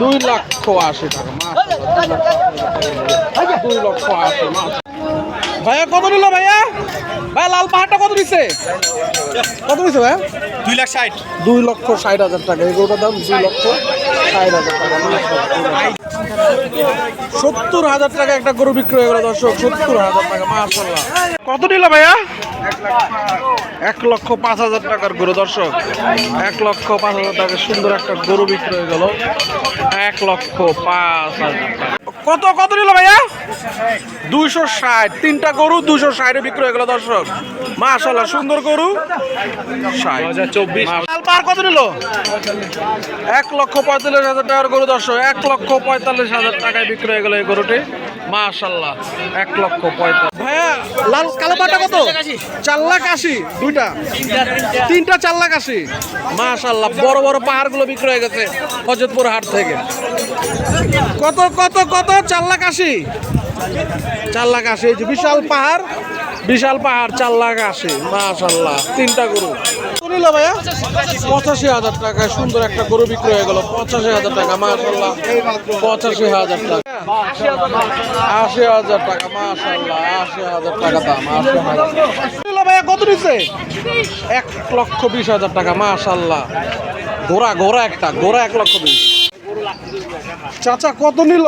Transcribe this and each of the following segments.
দুই লক্ষ আশি টাকা। দুই লক্ষ আশি মাস ভাইয়া কত নিল ভাইয়া? ভাই লাল পাহাড়টা কত দিচ্ছে কত দিচ্ছে ভাইয়া? দুই লাখ ষাট। দুই লক্ষ ষাট হাজার টাকা। এগুলোটার দাম দুই লক্ষ ষাট হাজার টাকা। সত্তর হাজার টাকা একটা গরু বিক্রি হয়ে দর্শক। সত্তর হাজার টাকা মাশাল্লাহ কত নিল ভাইয়া? এক লক্ষ পাঁচ হাজার টাকার গরু, দর্শক। এক লক্ষ পাঁচ হাজার টাকার সুন্দর একটা গরু বিক্রয় গেল। এক লক্ষ পাঁচ হাজার টাকা। কত কত নিল ভাইয়া? দুইশো ষাট। তিনটা গরু দুশো ষাটে বিক্রি হয়ে গেল দর্শক। মাশাল্লাহ সুন্দর গরু। ষাট। চব্বিশ। লাল পাহাড় কত নিল? এক লক্ষ পঁয়তাল্লিশ হাজার টাকার গরু দর্শক। এক লক্ষ পঁয়তাল্লিশ হাজার টাকায় বিক্রি হয়ে গেল এই গরুটি। মাশাল্লাহ এক লক্ষ পঁয়তাল্লিশ। ভাইয়া লাল কালো পাটা কত? চার লাখ আশি দুইটা। তিনটা চার লাখ আশি। মাশাল্লাহ বড় বড় পাহাড়গুলো বিক্রি হয়ে গেছে হজরতপুর হাট থেকে। কত কত কত চার লাখ আশি চার লাখ আশি এই যে বিশাল পাহাড় বিশাল পাহাড় চার লাখ আশি মাশাল্লাহ তিনটা গরু। নিল ভাইয়া? পঁচাশি হাজার টাকায় সুন্দর একটা গরু বিক্রি হয়ে গেল পঁচাশি হাজার টাকা মাশাল্লাহ পঁচাশি হাজার টাকা। আশি হাজার টাকা মাশাল্লাহ আশি হাজার টাকা দাম আশি হাজার ভাইয়া কত নিচ্ছে এক লক্ষ বিশ হাজার টাকা মাশাল্লাহ। ঘোড়া ঘোড়া একটা ঘোড়া এক লক্ষ বিশ। চাচা কত নিল?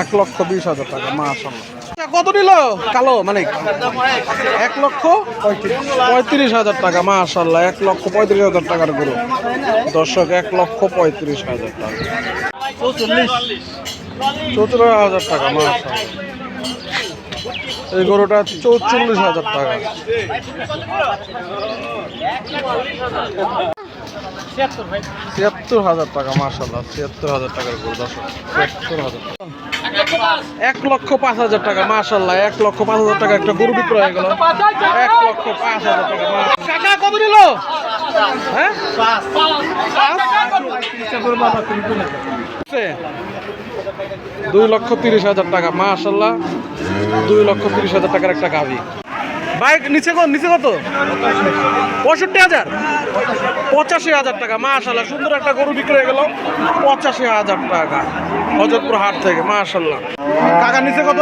এক লক্ষ বিশ হাজার টাকা মাশাল্লাহ কত নিল? কালো মানে এক লক্ষ পঁয়ত্রিশ হাজার টাকা মাশাল্লাহ এক লক্ষ পঁয়ত্রিশ হাজার টাকার গরু। দর্শক, এক লক্ষ পঁয়ত্রিশ হাজার টাকা। চৌচল্লিশ হাজার টাকা মাশাল্লাহ এই গরুটা চৌচল্লিশ হাজার টাকা। ছিয়াত্তর হাজার টাকা মার্শাল্লাহ ছিয়াত্তর হাজার টাকার গরু দর্শক ছিয়াত্তর হাজার এক লক্ষ পাঁচ হাজার টাকা মার্শাল্লাহ এক লক্ষ পাঁচ হাজার টাকা একটা গরু বিক্রয় হয়ে গেল। এক লক্ষ পাঁচ হাজার টাকা। কত নিল? হ্যাঁ? দুই লক্ষ তিরিশ হাজার টাকা মাশাল্লাহ দুই লক্ষ তিরিশ হাজার টাকার একটা গাভি। বাইক নিচে কত নিচে কত? পঁয়ষট্টি হাজার? পঁচাশি হাজার টাকা মাশাল্লাহ সুন্দর একটা গরু বিক্রি হয়ে গেল। পঁচাশি হাজার টাকা, হজরতপুর হাট থেকে মাশাল্লাহ টাকা নিচে কত?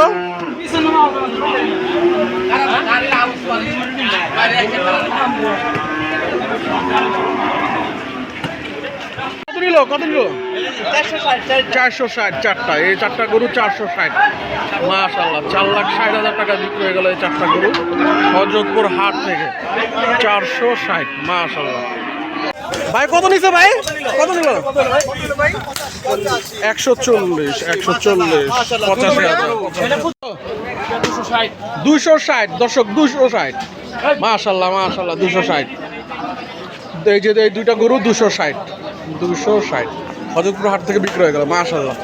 কত নিল কত নিল চারশো ষাট চারটা। এই চারটা গরু চারশো ষাট। মাশাল্লাহ চার লাখ ষাট হাজার টাকা বিক্রি হয়ে গেল এই চারটা গরু। হজরতপুর হাট থেকে। চারশো ষাট মাশাল্লাহ ভাই কত নিছে ভাই? কত নিল? একশো চল্লিশ একশো চল্লিশ পঁচাশি হাজার। দুশো ষাট দর্শক দুশো ষাট। মাশাল্লাহ মাশাল্লাহ দুশো ষাট। এই যে এই দুইটা গরু দুশো ষাট। দুশো ষাট। হজরতপুর হাট থেকে বিক্রয় গেল মাশাল্লাহ